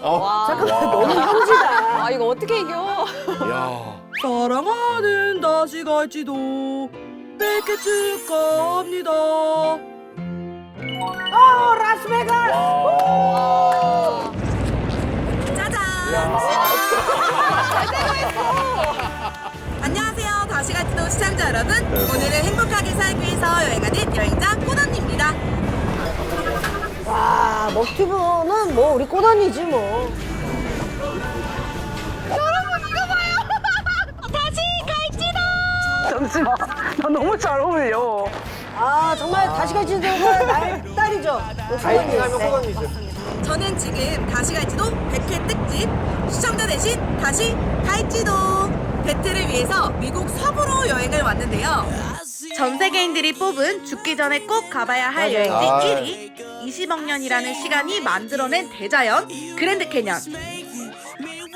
잠깐만 너무 형지다. 아 이거 어떻게 이겨? 야. 사랑하는 다시 갈지도 칠 겁니다. 어 라스베가스. 안녕하세요. 다시 갈지도 시청자 여러분. 오늘은 행복하게 살기 위해서 여행하는 여행자 꼬넌입니다. 와 먹튀부는 뭐 우리 꼬다니지 뭐. 잠시만. 나 너무 잘 어울려. 아 정말 다시 갈지도가 날 딸이죠. 다이빙 하면 호감이죠. 저는 지금 다시 갈지도 100회 특집 시청자 대신 다시 갈지도 배틀을 위해서 미국 서부로 여행을 왔는데요. 전 세계인들이 뽑은 죽기 전에 꼭 가봐야 할 여행지 아. 1위 20억 년이라는 시간이 만들어낸 대자연 그랜드 캐년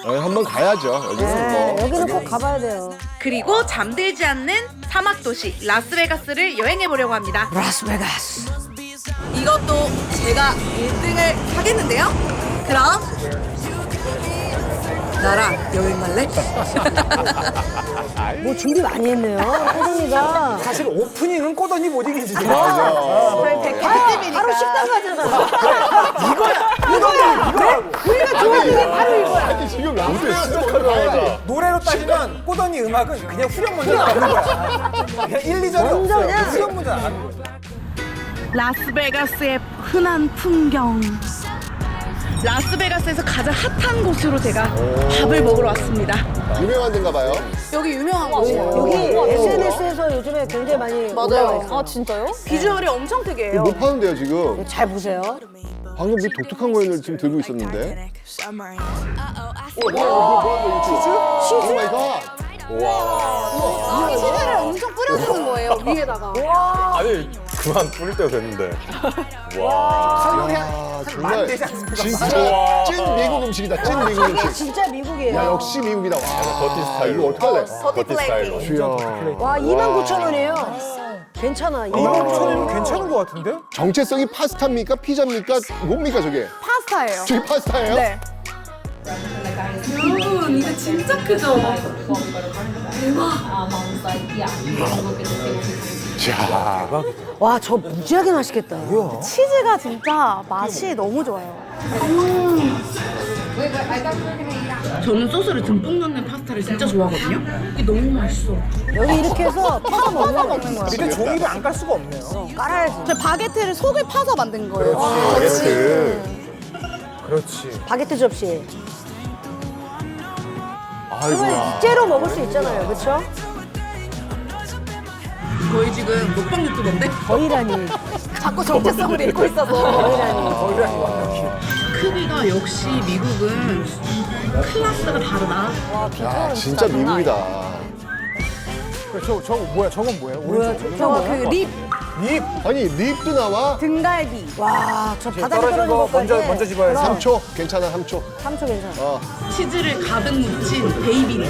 어, 한번 가야죠. 여기는 네, 뭐. 여기는 꼭. 가봐야 돼요. 그리고 잠들지 않는 사막 도시 라스베가스를 여행해 보려고 합니다. 라스베가스. 이것도 제가 1등을 하겠는데요. 그럼 나랑 여행 갈래? 뭐 준비 많이 했네요. 꼬다니가. 사실 오프닝은 꼬더니 못 이기지. 맞아. 아, 바로 식당 가잖아. 우리가 좋아하는 게 바로 이거야. 아니 지금 라스베 시작하자마자. 노래로 따지면 꼬더니 음악은 그냥 후렴 먼저 나가는 거야. 그냥 1, 2절이 먼저 없어요. 후렴 먼저 나가는 거야. 라스베가스의 흔한 풍경. 라스베가스에서 가장 핫한 곳으로 제가 밥을 먹으러 왔습니다. 유명한 데인가 봐요. 여기 유명한 곳이에요. 여기 SNS에서 요즘에 굉장히 많이 올라와 있어요. 아 진짜요? 비주얼이 엄청 특이해요. 못 파는데요 지금. 잘 보세요. 방금 그 독특한 거를 지금 들고 있었는데. 치즈? 오 마이 갓. 치즈를 엄청 뿌려주는 거예요 위에다가. 아니 그만 뿌릴 때가 됐는데 야 정말 만대지 않습니까? 진짜 찐 미국 음식이다. 찐 미국 이게 음식. 진짜 미국이에요. 야 역시 미국이다. 와. 아, 스타일로 이거 어떡할래? 더티 스타일로 주야. 와 2만 9천 원이에요. 괜찮아. 2만 9천 천이면 괜찮은 것 같은데? 정체성이 파스타입니까? 피자입니까? 뭡니까 저게? 파스타예요. 저게 파스타예요? 네. 여러분 이거 진짜 크죠? 자, 와저 무지하게 맛있겠다. 치즈가 진짜 맛이 너무 좋아요. 저는 소스를 듬뿍 넣는 파스타를 진짜 좋아하거든요. 이게 너무 맛있어. 여기 이렇게 해서 퍼서 먹는 거. 먹는 거예요. 밑에 종이를 안 깔 수가 없네요. 깔아야지. 저 바게트를 속을 파서 만든 거예요. 바게트 그렇지. 바게트 접시. 아이고. 이걸 째로 먹을 수 있잖아요. 그렇죠? 저희 지금 먹방 유튜버인데 거의라니. 자꾸 정체성을 잃고 있어서. 거의라니. 크기가 역시 미국은 클래스가 다르다. 야, 진짜 미국이다. 저, 저거 뭐야? 저건? 뭐야? 오른쪽. 저거 그 립 립. 아니 립도 나와? 등갈비. 와, 저 바닥에 떨어진 떨어진 거 것까지. 먼저 먼저 집어야지. 3초 괜찮아 3초. 3초 괜찮아. 어. 치즈를 가득 묻힌 베이비.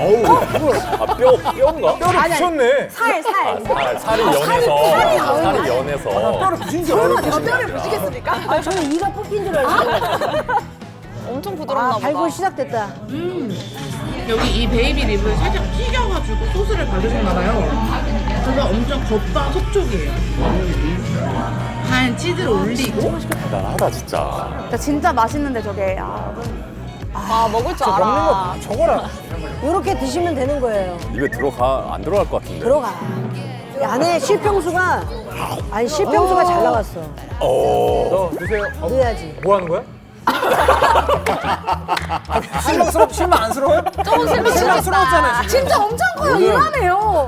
어우. 아 뼈 뼈인가? 뼈를 부셨네. 살 살. 아, 살이 연해서 살이 연해서 뼈를 부신 줄 알았네. 저 뼈를 부시겠습니까? 아, 저는 이가 뽑힌 줄 알았어요. 엄청 아, 부드럽나 보다. 발골 시작됐다. 여기 이 베이비 립을 살짝 튀겨가지고 소스를 받으셨나봐요. 그래서 엄청 겉바 속촉이에요. 한 치즈를 올리고 대단하다 진짜 진짜, 진짜 맛있는데 저게. 아, 아 먹을 줄 먹는 알아. 거 저거라. 이렇게 드시면 되는 거예요. 입에 들어가 안 들어갈 것 같은데 들어가. 이 안에 실평수가 아니 실평수가 잘 나갔어. 어. 너 드세요. 어, 넣어야지. 뭐 하는 거야? 실망스럽 실망 안스러워요? 조금 실망스러웠잖아 지금. 진짜 엄청 커요. 이만해요.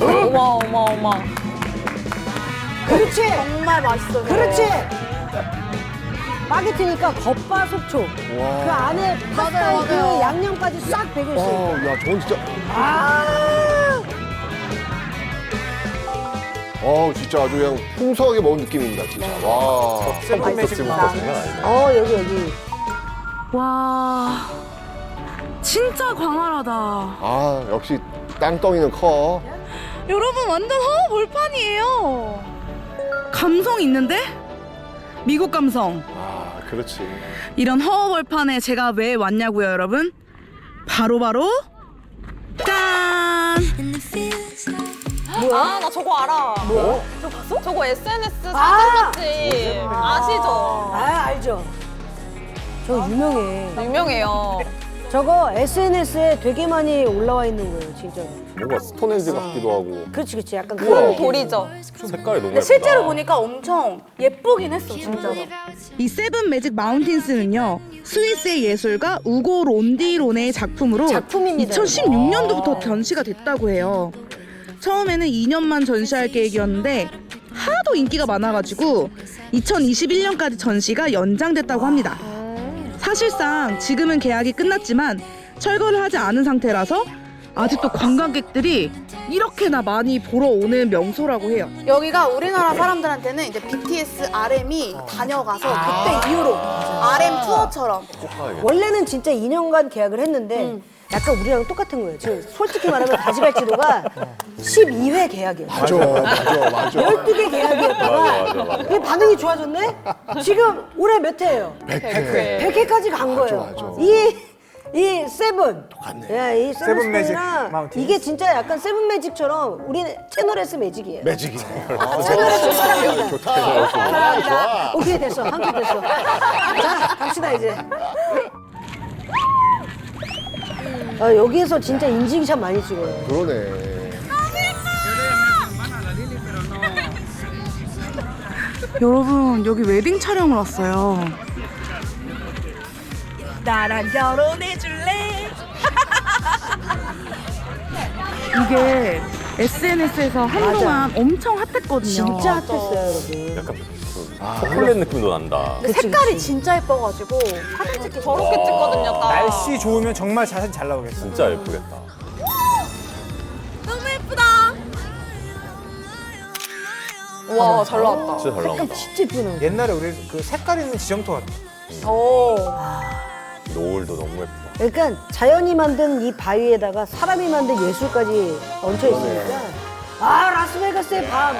어마 어마 어마. 그렇지. 정말 맛있어요. 그렇지. 바게트니까 겉바속촉. 그 안에 파스타의 그 맞아요. 양념까지 싹 배겨 있어. 어, 야, 저건 진짜. 아. 어, 진짜 아주 그냥 풍성하게 먹은 느낌입니다, 진짜. 와. 장난 아니네 어 여기 여기. 와 진짜 광활하다. 아, 역시 땅덩이는 커. 여러분 완전 허 몰판이에요. 감성 있는데? 미국 감성. 아, 그렇지. 이런 허허벌판에 제가 왜 왔냐고요, 여러분? 바로 바로 짠! 아, 나 저거 알아. 뭐야? 저 봤어? 저거 SNS 사진 아! 봤지. 아시죠? 아 알죠. 저 유명해. 유명해요. 저거 SNS에 되게 많이 올라와 있는 거예요, 진짜로. 뭔가 스톤헨지 같기도 하고 그렇지, 그렇지. 약간 우와. 그런. 돌이죠. 색깔이 너무 예쁘다. 실제로 보니까 엄청 예쁘긴 했어, 진짜로. 이 세븐 매직 마운틴스는요 스위스의 예술가 우고 론디론의 작품으로 작품입니다. 2016년도부터 전시가 됐다고 해요. 처음에는 2년만 전시할 계획이었는데 하도 인기가 많아가지고 2021년까지 전시가 연장됐다고 합니다. 사실상 지금은 계약이 끝났지만 철거를 하지 않은 상태라서 아직도 관광객들이 이렇게나 많이 보러 오는 명소라고 해요. 여기가 우리나라 사람들한테는 이제 BTS RM이 다녀가서 그때 이후로 RM 투어처럼. 원래는 진짜 2년간 계약을 했는데 약간 우리랑 똑같은 거예요. 지금 솔직히 말하면 다시 갈지도가 12회 계약이에요. 맞아, 맞아, 맞아. 12개 계약이었다가 맞아. 이게 반응이 좋아졌네? 지금 올해 몇 회예요? 100회. 100회까지 간 거예요. 맞아. 이, 이 세븐. 야, 이 세븐 세븐 매직 스톤이랑 마운틴. 이게 진짜 약간 세븐 매직처럼 우리는 채널S 매직이에요. 매직이네. 채널S 사랑합니다. 좋다. 좋아, 좋아. 오케이 됐어. 한개 됐어. 자, 갑시다 이제. 아, 여기에서 진짜 인증샷 많이 찍어요. 그러네. 여러분 여기 웨딩 촬영을 왔어요. 나랑 결혼해 줄래? 이게 SNS에서 한동안 엄청 핫했거든요. 진짜 핫했어요, 여러분. 약간 그 초콜릿 느낌도 난다. 근데 색깔이 진짜 예뻐가지고 사진 찍기 저렇게 찍거든요, 딱. 날씨 좋으면 정말 사진 잘 나오겠어. 진짜 예쁘겠다. 너무 예쁘다. 와, 잘 나왔다. 진짜 잘 나온다. 진짜 예쁘네. 옛날에 우리 그 색깔 있는 지점토 같아. 오. 노을도 너무 예쁘다. 그러니까 자연이 만든 이 바위에다가 사람이 만든 예술까지 얹혀 있으니까 아 라스베가스의 밤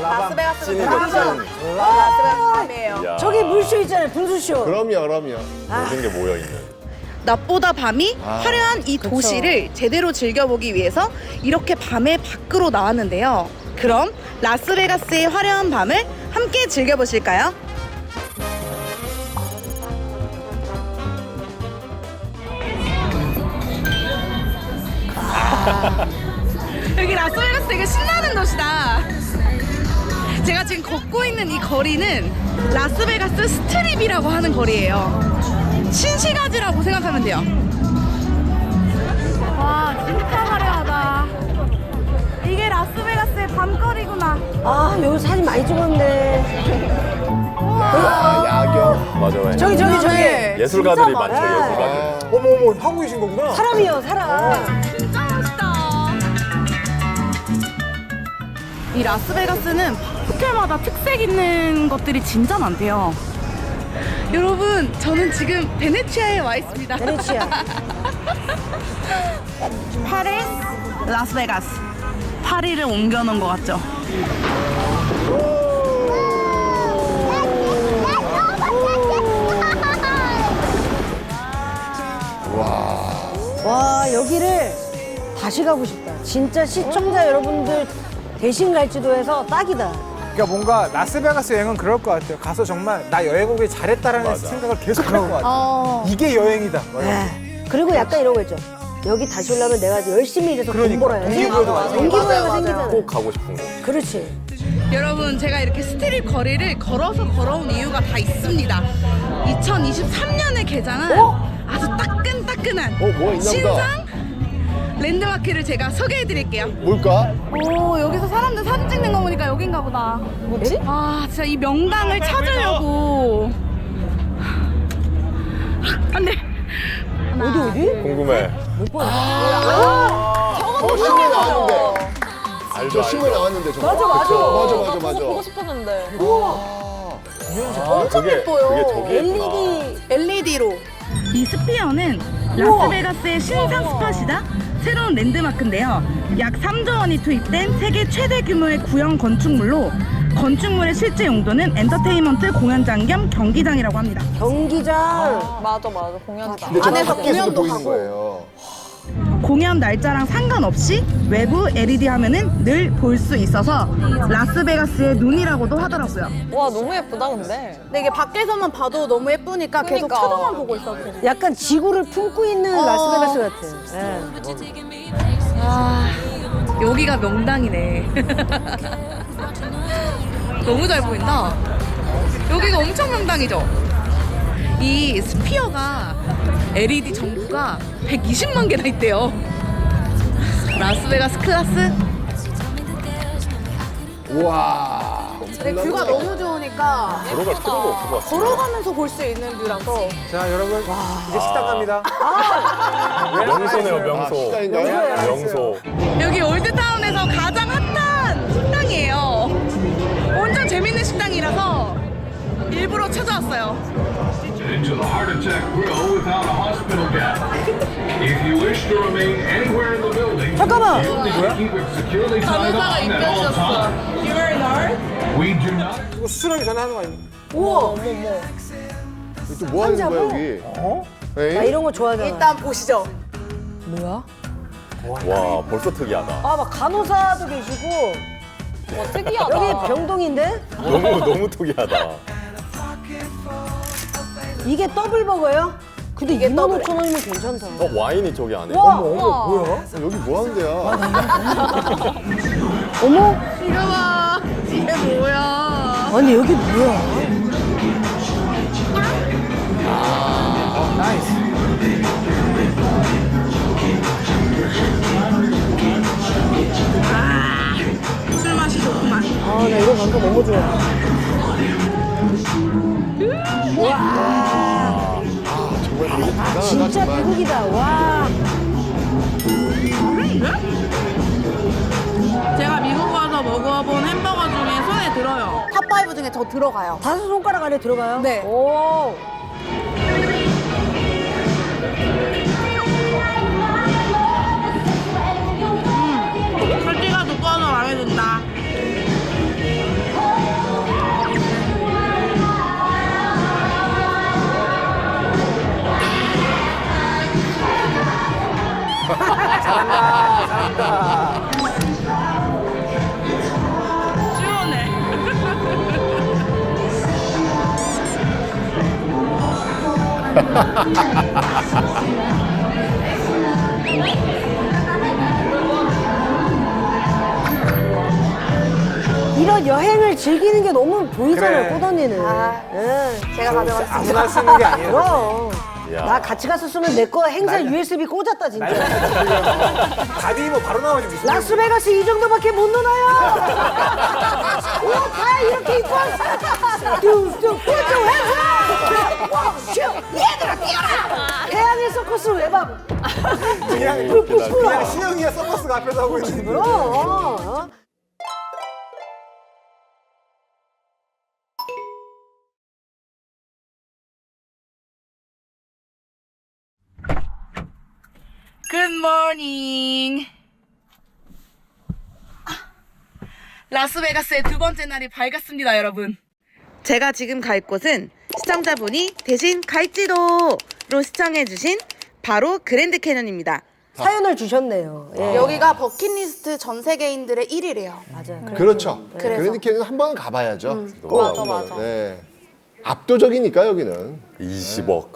라스베가스는 찐이죠. 찐. 라스베가스 밤이에요. 야, 저기 물쇼 있잖아요 분수쇼 그럼요, 그럼요. 모든 게 모여 있는. 낮보다 밤이 아, 화려한 이 도시를 제대로 즐겨보기 위해서 이렇게 밤에 밖으로 나왔는데요. 그럼 라스베가스의 화려한 밤을 함께 즐겨보실까요? 아. 여기 라스베가스 되게 신나는 도시다. 제가 지금 걷고 있는 이 거리는 라스베가스 스트립이라고 하는 거리예요. 신시가지라고 생각하면 돼요. 와, 진짜 화려하다. 이게 라스베가스의 밤거리구나. 아 여기 사진 많이 찍었는데 아, 야경. 맞아, 맞아. 저기 저기 저기 예술가들이 많죠. 예술가들. 어머 어머 하고 계신 거구나. 사람이요 사람 이 라스베가스는 호텔마다 특색 있는 것들이 진짜 많대요. 여러분, 저는 지금 베네치아에 와 있습니다. 베네치아 파리, 라스베가스. 파리를 옮겨놓은 것 같죠? 와 여기를 다시 가고 싶다 진짜 시청자 여러분들 대신 갈지도 해서 딱이다 그러니까 뭔가 라스베가스 여행은 그럴 것 같아요. 가서 정말 나 여행 오길 잘했다라는 맞아. 생각을 계속 할 것 같아요. 어. 이게 여행이다. 에. 그리고 약간 거 있죠 여기 다시 오려면 내가 열심히 일해서 돈 그러니까. 벌어야지 동기부여도. 동기부여가. 생기잖아 꼭 가고 싶은 거. 그렇지 여러분 제가 이렇게 스트릿 거리를 걸어서 걸어온 이유가 다 있습니다 2023년에 개장한 아주 따끈따끈한 어, 뭐가 있나 보다. 신상 랜드마크를 제가 소개해 드릴게요 뭘까? 오 여기서 사람들 사진 찍는 거 보니까 여긴가 보다 뭐지? 아 진짜 이 명당을 찾으려고 안돼 어디 어디? 궁금해. 어, 신문 나왔는데. 알죠, 저 신문 알죠. 나왔는데, 저거. 맞아, 맞아. 그쵸? 맞아, 맞아, 보고 맞아. 싶었는데. 아, 그게, 예뻐요. 그게. LED LED로. 이 스피어는 라스베가스의 신상 스팟이자 새로운 랜드마크인데요. 약 3조 원이 투입된 세계 최대 규모의 구형 건축물로 건축물의 실제 용도는 엔터테인먼트 공연장 겸 경기장이라고 합니다. 경기장. 맞아 맞아 공연장. 근데 저 안에서 밖에서도 공연도 보이는 하고. 거예요. 공연 날짜랑 상관없이 외부 LED 화면은 늘 볼 수 있어서 라스베가스의 눈이라고도 하더라고요. 와 너무 예쁘다 근데. 근데 이게 밖에서만 봐도 너무 예쁘니까 계속 그러니까. 쳐다만 보고 있어도. 약간 지구를 품고 있는 어. 라스베가스 같아. 예. 여기가 명당이네. 너무 잘 보인다. 여기가 엄청 명당이죠? 이 스피어가 LED 전구가 120만 개나 있대요. 라스베가스 클라스? 우와. 근데 뷰가 너무 좋으니까 들어갈 필요가 없을 것 같아. 걸어가면서 볼 수 있는 뷰라서 자 여러분 이제 식당 갑니다. 명소네요, 아, 명소. 식당인가요? 명소. 여기 올드타운에서 가장 잠깐만. you'll need to keep it securely tied on at all times. We do not 이거 수술하기 전에 하는 거 아닙니까? 또뭐 하는 거야 여기? 어? 나 에이? 이런 거 좋아하잖아. 일단 보시죠. 뭐야? 와, 벌써 특이하다. 아, 막 간호사도 계시고. 와 특이하다. 여기 병동인데? 너무, 너무 특이하다. 이게 더블 버거예요? 근데 이게 2만 더블. 5천 원이면 괜찮다. 어, 와인이 저기 안에. 와, 어머 뭐야? 여기 뭐 하는 데야? 어머? 이거 봐. 이게 뭐야. 아니, 여기 뭐야? 나이스. 술 맛이 좋구만. 아, 나 이런 감성 너무 좋아. 정말 되게 대단하다 진짜 정말. 미국이다. 와. 제가 미국 와서 먹어본 햄버거 중에 손에 들어요. 탑5 중에 더 들어가요. 다섯 손가락 안에 들어가요? 네. 오. 이런 여행을 즐기는 게 너무 보이잖아요, 그래. 꼬던이는. 아. 예. 제가 가져갔습니다. 아무나 있는 게 아니에요. 그럼. 야. 나 같이 갔었으면 내 거 행사 USB 꽂았다, 진짜. 바디 뭐 바로 나와지 무슨. 라스베가스 이 정도밖에 못 넣어요. 옷 다 이렇게 입고 왔어. 뚝뚝 뚝뚝 해서. 얘들아 뛰어라. 태양의 서커스를 왜 봐? 그냥 그냥 신영이가 서커스가 앞에서 하고 있는데. 그럼. 어? 굿모닝. 라스베가스의 두 번째 날이 밝았습니다, 여러분. 제가 지금 갈 곳은 시청자분이 대신 갈지도로 시청해주신 바로 그랜드 캐년입니다. 사연을 주셨네요. 예. 여기가 버킷리스트 전 세계인들의 1위래요. 맞아요. 그렇죠. 그래서. 그랜드 캐니언 한 번은 가봐야죠. 꼭. 맞아, 맞아. 네. 압도적이니까 여기는. 20억.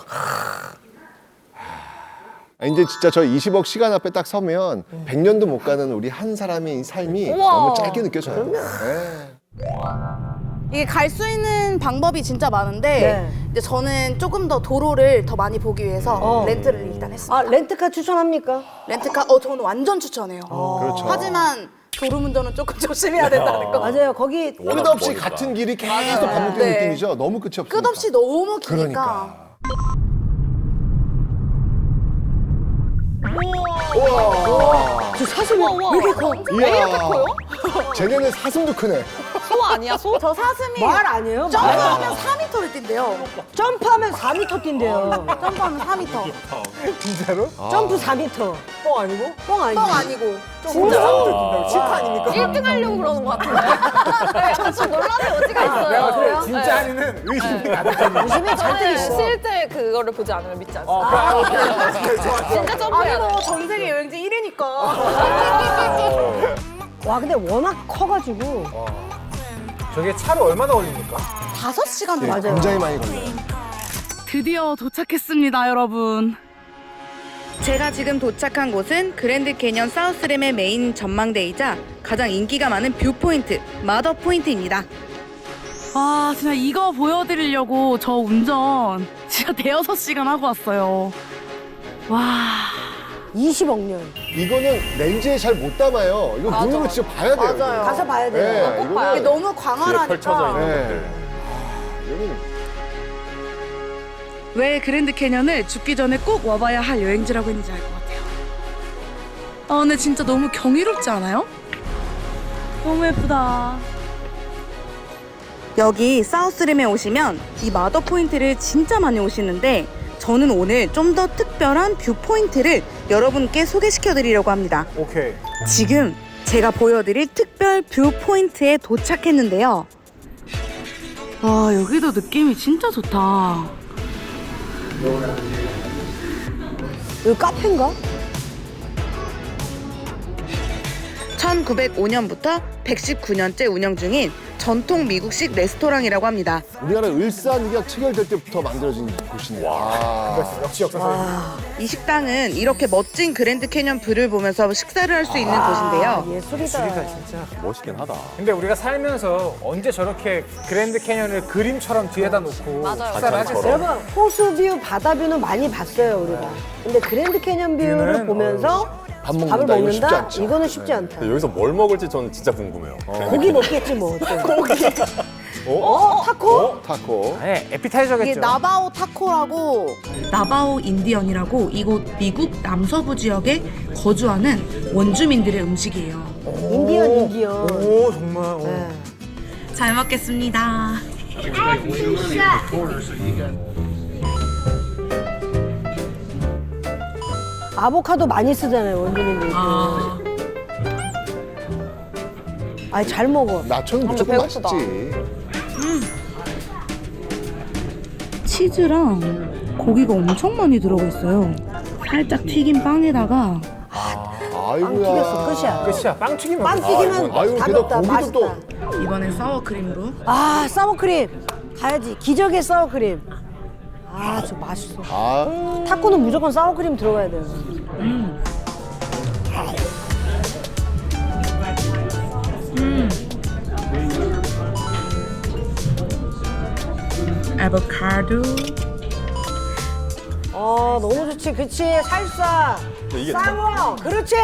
아, 이제 진짜 저 20억 시간 앞에 딱 서면 100년도 못 가는 우리 한 사람의 삶이 우와. 너무 짧게 느껴져요. 네. 이게 갈 수 있는 방법이 진짜 많은데 네. 이제 저는 조금 더 도로를 더 많이 보기 위해서 어. 렌트를 일단 했습니다. 아, 렌트카 추천합니까? 렌트카 어 저는 완전 추천해요. 그렇죠. 하지만 졸음운전은 조금 조심해야 된다는 거. 맞아요. 거기 워낙 끝없이. 같은 길이 계속 반복되는 네. 느낌이죠. 너무 끝이 없으니까. 끝없이 너무 기니까. 그러니까. 저 사슴이 왜 이렇게 커? 이야. 쟤네는 사슴도 크네. 소 아니야 소? 저 사슴이 말 아니에요? 말. 점프하면 4m를 뛴대요. 점프하면 4m 뛴대요. 점프하면 4m. 진짜로? 점프 4m. 뻥 아니고? 뻥? 뻥 아니고. 진짜? 칠타 아닙니까? 1등 하려고 그러는 것 같은데. 약간 좀 논란의 여지가 있어요. 내가 봤을 때 네. 진짜 아니는 의심이 가득한 요즘에 잔뜩 저는 있어. 실제 그거를 보지 않으면 믿지 않습니다. 어, 아, 오케이, 오케이, 좋아, 좋아. 진짜 점프해야 돼. 뭐전 세계 여행지 1위 니까. 와 근데 워낙 커가지고 저게 차로 얼마나 걸립니까? 5시간 네, 맞아요. 굉장히 많이 걸려요. 드디어 도착했습니다, 여러분. 제가 지금 도착한 곳은 그랜드 캐년 사우스램의 메인 전망대이자 가장 인기가 많은 뷰포인트, 마더 포인트입니다. 아, 진짜 이거 보여드리려고 저 운전 진짜 대여섯 시간 하고 왔어요. 와. 20억 년. 이거는 렌즈에 잘 못 담아요. 이거 맞아, 눈으로 맞아. 진짜 봐야 돼요. 맞아요. 가서 봐야 돼요. 네, 꼭 이거는- 봐야 이게 너무 광활하니까. 펼쳐져 있는 네. 것들. 여기는 왜 그랜드 캐년을 죽기 전에 꼭 와봐야 할 여행지라고 했는지 알 것 같아요. 아, 근데 진짜 너무 경이롭지 않아요? 너무 예쁘다. 여기 사우스림에 오시면 이 마더 포인트를 진짜 많이 오시는데 저는 오늘 좀 더 특별한 뷰 포인트를 여러분께 소개시켜 드리려고 합니다. 오케이. 지금 제가 보여드릴 특별 뷰 포인트에 도착했는데요. 와, 여기도 느낌이 진짜 좋다. 여기 카페인가? 1905년부터 119년째 운영 중인 전통 미국식 레스토랑이라고 합니다. 우리나라 을사늑약 체결될 때부터 만들어진 곳이네요. 와. 역시 역사서. 이 식당은 이렇게 멋진 그랜드 캐년 뷰를 보면서 식사를 할 수 있는 곳인데요. 예술이다. 줄이다 진짜. 멋있긴 하다. 근데 우리가 살면서 언제 저렇게 그랜드 캐년을 그림처럼 뒤에다 놓고. 식사를 하겠어요? 여러분 호수 뷰, 바다 뷰는 많이 봤어요 우리가. 근데 그랜드 캐년 뷰를 뷰는, 보면서 밥 먹는다. 밥을 이거 쉽지 먹는다? 않죠. 이거는 쉽지 않다. 근데 여기서 뭘 먹을지 저는 진짜 궁금해요. 고기 먹겠지 뭐. 고기. 어? 타코? 타코. 네, 에피타이저겠죠. 이게 나바오 타코라고 나바오 인디언이라고 이곳 미국 남서부 지역에 거주하는 원주민들의 음식이에요. 인디언 인디언. 오 정말. 오. 네. 잘 먹겠습니다. 아보카도 많이 쓰잖아요 원주민들. 아, 아니 잘 먹어. 나초는 무조건 배고프다. 맛있지. 치즈랑 고기가 엄청 많이 들어가 있어요. 살짝 튀긴 빵에다가 빵 아이고야. 튀겼어 끝이야. 끝이야. 빵 튀기면. 빵 튀기면 아유, 다 게다가 먹다 고기도 맛있다. 또- 이번엔 사워크림으로 아 사워크림 가야지 기적의 사워크림. 아 저 맛있어. 아, 타코는 무조건 사워크림 들어가야 돼요. 아보카도 어 너무 좋지. 그치? 살사. 이게 사워. 그렇지.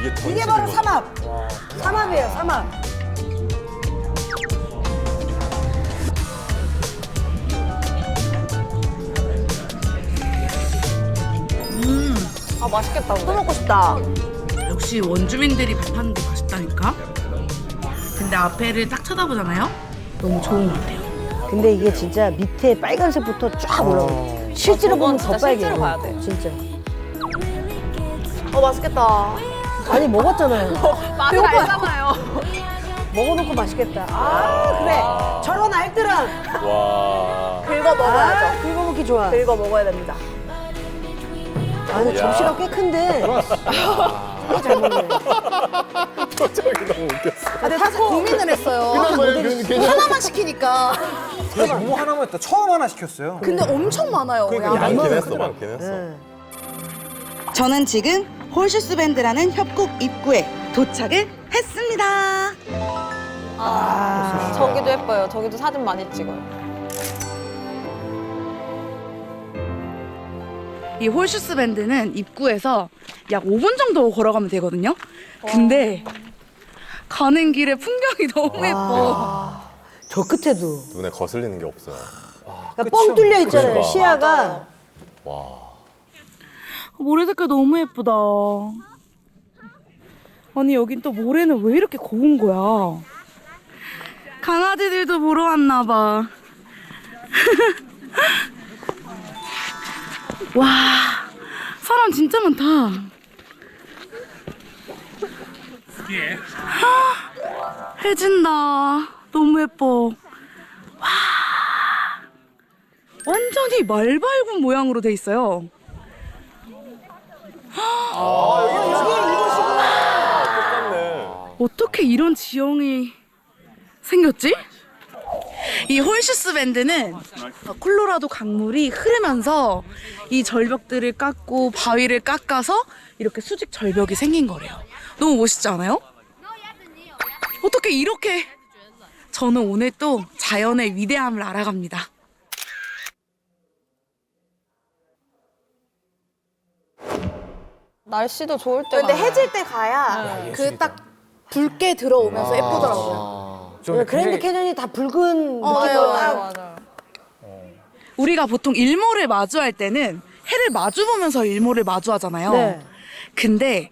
이게 이게 바로 거. 삼합. 삼합이에요 삼합 아 맛있겠다. 또. 먹고 싶다. 역시 원주민들이 밥하는 게 맛있다니까. 근데 앞에를 딱 쳐다보잖아요. 너무 좋은 것 같아요. 근데 이게 진짜 밑에 빨간색부터 쫙 올라가 실제로 아, 보면 더 진짜 빨개 실제로 봐야 돼. 진짜 어 맛있겠다. 아니 먹었잖아요 맛을. 알잖아요. 먹어놓고 맛있겠다 아 그래 저런 알뜰은 와. 긁어 먹어야죠. 아 긁어먹기 좋아 긁어 먹어야 됩니다. 아 근데 야. 접시가 꽤 큰데 꽤잘 먹네 표정이 너무 웃겼어. 아, 근데 사실 고민을 했어요. 그냥 뭐 그런 개념. 하나만 시키니까. 제가 뭐 하나만 했다. 처음 하나 시켰어요. 근데 엄청 많아요. 그러니까 양이. 많긴 했어, 많긴 했어. 네. 저는 지금 홀슈스 밴드라는 협곡 입구에 도착을 했습니다. 아, 저기도 예뻐요. 저기도 사진 많이 찍어요. 이 홀슈스 밴드는 입구에서 약 5분 정도 걸어가면 되거든요. 근데 가는 길에 풍경이 너무 예뻐. 저 끝에도 눈에 거슬리는 게 없어요. 그러니까 뻥 뚫려 있잖아요 그러니까. 시야가 와. 모래 색깔 너무 예쁘다. 아니 여긴 또 모래는 왜 이렇게 고운 거야? 강아지들도 보러 왔나 봐. 와, 사람 진짜 많다. 해진다. 너무 예뻐. 와, 완전히 말발굽 모양으로 돼 있어요. 어떻게 이런 지형이 생겼지? 이 홀슈스 밴드는 콜로라도 강물이 흐르면서 이 절벽들을 깎고 바위를 깎아서 이렇게 수직 절벽이 생긴 거래요. 너무 멋있지 않아요? 어떻게 이렇게 저는 오늘 또 자연의 위대함을 알아갑니다. 날씨도 좋을 때. 근데 해질 때 가야 그 딱 붉게 들어오면서 예쁘더라고요. 좀 그랜드 캐년이 다 붉은 어, 맞아요, 맞아요. 우리가 보통 일몰을 마주할 때는 해를 마주 보면서 일몰을 마주하잖아요. 네. 근데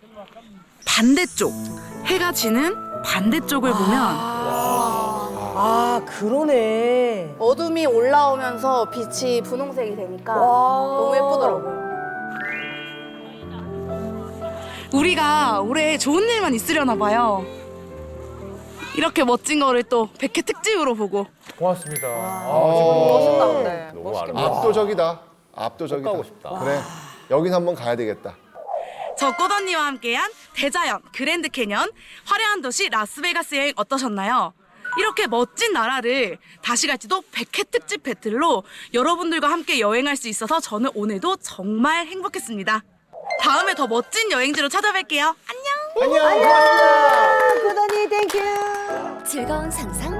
반대쪽 해가 지는 반대쪽을 보면 아 그러네. 어둠이 올라오면서 빛이 분홍색이 되니까 와. 너무 예쁘더라고요. 우리가 올해 좋은 일만 있으려나 봐요. 이렇게 멋진 거를 또 백회 특집으로 보고 고맙습니다. 아, 멋있다, 근데. 너무 아름다워. 압도적이다. 압도적이다. 꼭 가고 싶다. 그래. 여긴 한번 가야 되겠다. 저 꽃언니와 함께한 대자연 그랜드 캐년 화려한 도시 라스베가스 여행 어떠셨나요? 이렇게 멋진 나라를 다시 갈지도 백회 특집 배틀로 여러분들과 함께 여행할 수 있어서 저는 오늘도 정말 행복했습니다. 다음에 더 멋진 여행지로 찾아뵐게요. 안녕! 안녕. 고맙습니다. 구더니 땡큐. 즐거운 상상